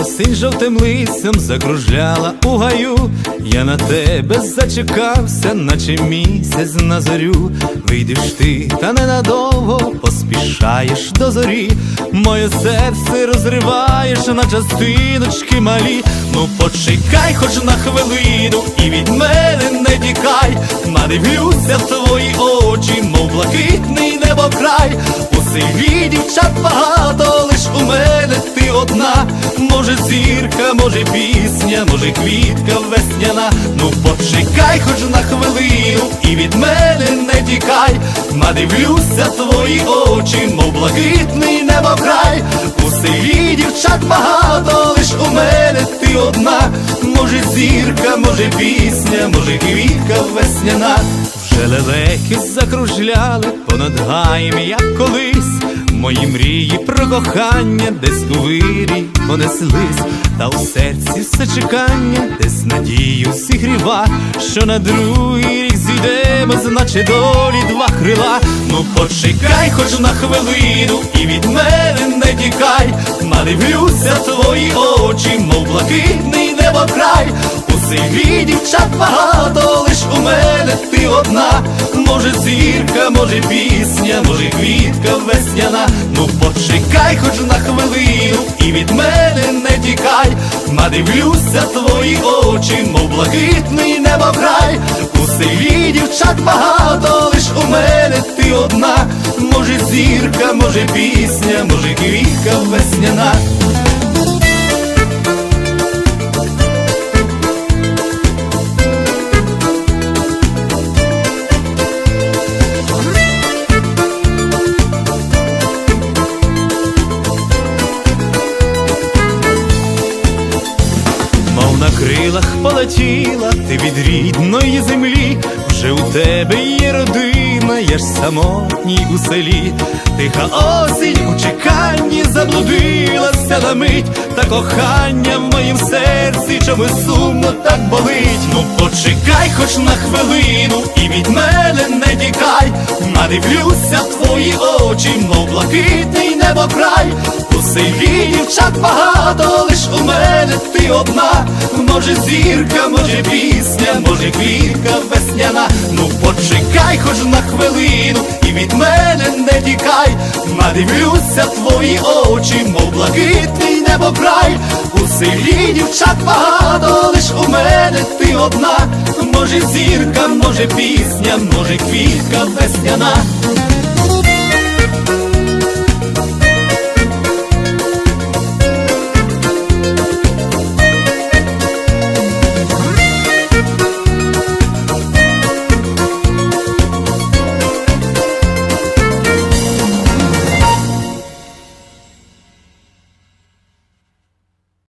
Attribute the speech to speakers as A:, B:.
A: Осінь жовтим листям закружляла у гаю, я на тебе зачекався, наче місяць на зорю. Вийдеш ти, та ненадовго поспішаєш до зорі. Моє серце розриваєш на частиночки малі. Ну почекай, хоч на хвилину, і від мене не тікай. Надивлюся в твої очі, мов блакитний небокрай. У селі дівчат багато, квітка весняна. Ну почекай, хоч на хвилину, і від мене не тікай. Надивлюся твої очі, мов блакитний небокрай. У селі дівчат багато, лиш у мене ти одна. Може зірка, може пісня, може квітка весняна. Вже лелеки закружляли понад гаєм, як колись. Мої мрії про кохання десь у вирій понеслись, та у серці все чекання, десь надію зігріва, що на другий рік зійдемо, значить долі два крила. Ну почекай, хоч на хвилину, і від мене не тікай, надивлюся твої очі, мов блакитний небокрай. Селі дівчат багато, лиш у мене ти одна. Може зірка, може пісня, може квітка весняна. Ну почекай, хоч на хвилину, і від мене не тікай. Надивлюся твої очі, мов блакитний небокрай. У селі дівчат багато, лиш у мене ти одна. Може зірка, може пісня, може квітка весняна. Крилах полетіла ти від рідної землі, вже у тебе є родина, я ж самотній у селі, тиха осінь у чеканні заблудилася на мить, та кохання в моїм серці, чому сумно так болить. Ну почекай, хоч на хвилину, і від мене надивлюся в твої очі, мов блакитний небокрай. У селі дівчат багато, лиш у мене ти одна. Може зірка, може пісня, може квітка весняна. Ну почекай, хоч на хвилину, і від мене не тікай. Надивлюся твої очі, мов блакитний небокрай. У селі дівчат багато, лиш у мене ти одна. Може зірка, може пісня, може квітка весняна.